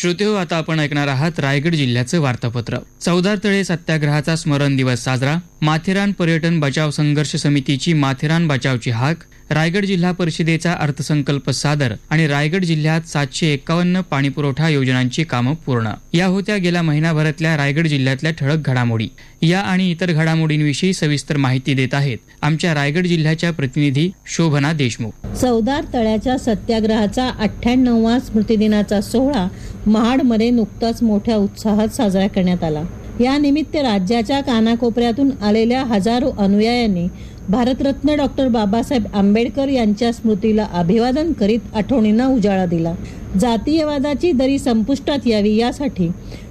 श्रोते हो आता आपण ऐकणार आहात रायगड जिल्ह्याचं वार्तापत्र. चौदार तळे सत्याग्रहाचा स्मरण दिवस साजरा. माथेरान पर्यटन बचाव संघर्ष समितीची माथेरान बचावची हाक. रायगड जिल्हा परिषदेचा अर्थसंकल्प सादर आणि रायगड जिल्ह्यात सातशे एकावन्न पाणीपुरवठा योजनांची कामं पूर्ण. या होत्या गेल्या महिनाभरातल्या रायगड जिल्ह्यातल्या ठळक घडामोडी. या आणि इतर घडामोडींविषयी सविस्तर माहिती देत आहेत आमच्या रायगड जिल्ह्याच्या प्रतिनिधी शोभना देशमुख. चौदार तळ्याच्या सत्याग्रहाचा अठ्ठ्याण्णववा स्मृतिदिनाचा सोहळा महाडमध्ये नुकताच मोठ्या उत्साहात साजरा करण्यात आला. या निमित्त राज्याच्या कानाकोपऱ्यातून आलेल्या हजारो अनुयायांनी भारतरत्न डॉक्टर बाबासाहेब आंबेडकर यांच्या स्मृतीला अभिवादन करीत आठवणींना उजाळा दिला. जातीयवादाची दरी संपुष्टात यावी यासाठी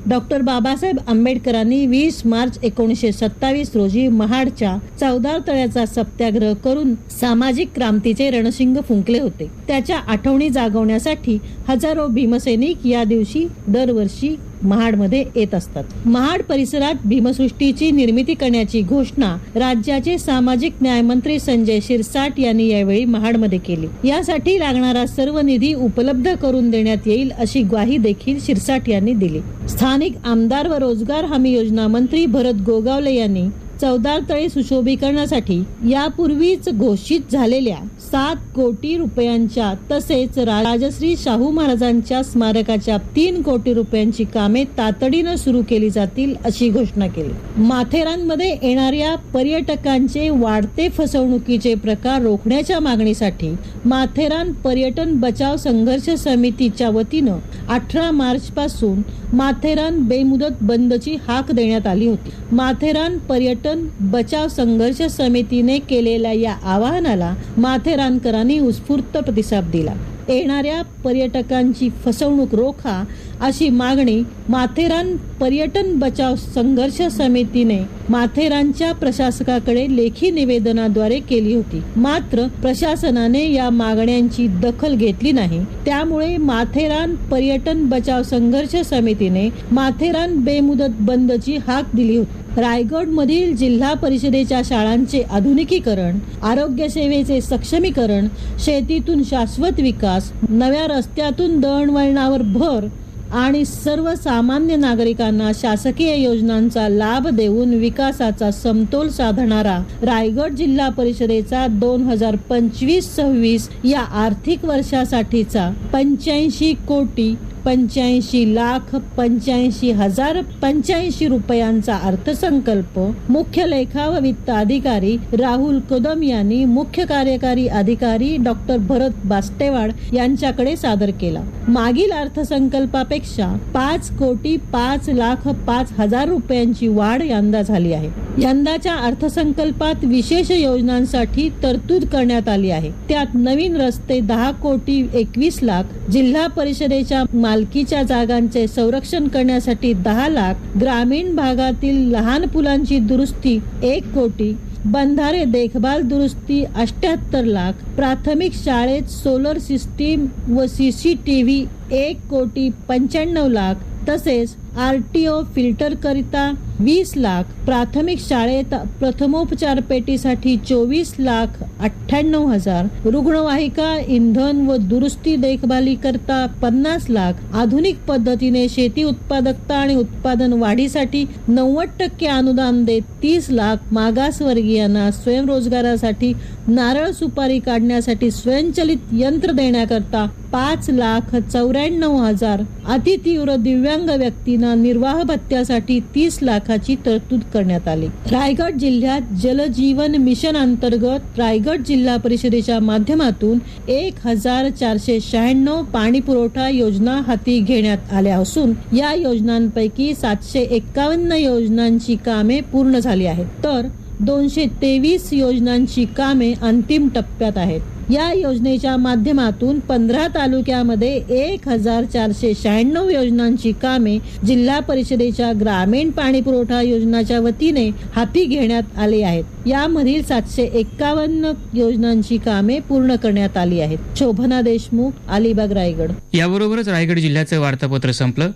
डॉक्टर बाबासाहेब आंबेडकरांनी वीस मार्च एकोणीसशे सत्तावीस रोजी महाडच्या चौदार तळ्याचा सत्याग्रह करून सामाजिक क्रांतीचे रणशिंग फुंकले होते. त्याच्या आठवणी जागवण्यासाठी हजारो भीमसैनिक या दिवशी दरवर्षी महाडमध्ये येत असतात. महाड परिसरात भीमसृष्टीची निर्मिती करण्याची घोषणा राज्याचे सामाजिक न्यायमंत्री संजय शिरसाट यांनी यावेळी महाडमध्ये केली. यासाठी लागणारा सर्व निधी उपलब्ध करून देण्यात येईल अशी ग्वाही देखील शिरसाट यांनी दिली. स्थानिक आमदार व रोजगार हमी योजना मंत्री भरत गोगावले यांनी चौदार तळे सुशोभीकरणासाठी यापूर्वीच घोषित झालेल्या सात कोटी रुपयांच्या तसेच राजश्री शाहू महाराजांच्या स्मारकाच्या तीन कोटी रुपयांची कामे तातडीनं सुरू केली जातील अशी घोषणा केली. माथेरानमध्ये येणाऱ्या पर्यटकांचे वाढते फसवणुकीचे प्रकार रोखण्याच्या मागणीसाठी माथेरान पर्यटन बचाव संघर्ष समितीच्या वतीनं अठरा मार्च पासून माथेरान बेमुदत बंदची हाक देण्यात आली होती. माथेरान पर्यटन बचाव संघर्ष समितीने केलेल्या या आवाहनाला माथेरानकरांनी उत्स्फूर्त प्रतिसाद दिला. येणाऱ्या पर्यटकांची फसवणूक रोखा अशी मागणी माथेरान पर्यटन बचाव संघर्ष समितीने माथेरानच्या प्रशासकाकडे लेखी निवेदनाद्वारे केली होती. मात्र प्रशासनाने या मागण्यांची दखल घेतली नाही. त्यामुळे माथेरान पर्यटन बचाव संघर्ष समितीने माथेरान बेमुदत बंदची हाक दिली होती. रायगडमधील जिल्हा परिषदेच्या शाळांचे आधुनिकीकरण आरोग्य सेवेचे सक्षमीकरण शेतीतून शाश्वत विकास नव्या रस्त्यातून दळणवळणावर भर आणि सर्वसामान्य नागरिकांना शासकीय योजनांचा लाभ देऊन विकासाचा समतोल साधणारा रायगड जिल्हा परिषदेचा दोन हजार पंचवीस सव्वीस या आर्थिक वर्षासाठीचा पंच्याऐंशी कोटी पंच्याऐंशी लाख पंच्याऐंशी हजार पंच्याऐंशी रुपयांचा अर्थसंकल्प मुख्य लेखा व वित्त अधिकारी राहुल कदम यांनी मुख्य कार्यकारी अधिकारी डॉक्टर भरत बास्टेवाड यांच्याकडे सादर केला. मागील अर्थसंकल्पापेक्षा पाच कोटी पाच लाख पाच हजार रुपयांची वाढ यंदा झाली आहे. यंदाच्या अर्थसंकल्पात विशेष योजनांसाठी तरतूद करण्यात आली आहे. त्यात नवीन रस्ते दहा कोटी एकवीस लाख जिल्हा परिषदेच्या मालकीच्या जागांचे संरक्षण करण्यासाठी दहा लाख ग्रामीण भागातील लहान पुलांची दुरुस्ती एक कोटी बंधारे देखभाल दुरुस्ती अष्ट्याहत्तर लाख प्राथमिक शाळेत सोलर सिस्टीम व सी सी टी व्ही एक कोटी पंच्याण्णव लाख तसेच आर टी फिल्टर करिता वीस लाख प्राथमिक शाळेत प्रथमोपचार पेटीसाठी चोवीस लाख अठ्ठ्याण्णव हजार. रुग्णवाहिका इंधन व दुरुस्ती देखभाली करता पन्नास लाख. आधुनिक पद्धतीने शेती उत्पादकता आणि उत्पादन वाढीसाठी नव्वद टक्के अनुदान देत तीस लाख मागासवर्गीयांना स्वयंरोजगारासाठी नारळ सुपारी काढण्यासाठी स्वयंचलित यंत्र देण्याकरता पाच लाख चौऱ्याण्णव हजार अतितीव्र दिव्यांग व्यक्तींना निर्वाह भत्त्यासाठी तीस लाखाची तरतूद करण्यात आली. रायगड जिल्ह्यात जलजीवन मिशन अंतर्गत रायगड जिल्हा परिषदेच्या माध्यमातून एक हजार चारशे शहाण्णव पाणी पुरवठा योजना हाती घेण्यात आल्या असून या योजनांपैकी सातशे एक्कावन्न योजनांची कामे पूर्ण झाली आहेत. तर दोनशे तेवीस योजनांची कामे अंतिम टप्प्यात आहेत. या योजनेच्या माध्यमातून पंधरा तालुक्यामध्ये एक हजार चारशे शहाण्णव योजनांची कामे जिल्हा परिषदेच्या ग्रामीण पाणी पुरवठा योजनाच्या वतीने हाती घेण्यात आले आहेत. यामधील सातशे एक्कावन्न योजनांची कामे पूर्ण करण्यात आली आहेत. शोभना देशमुख अलिबाग रायगड. याबरोबरच रायगड जिल्ह्याचं वार्तापत्र संपलं.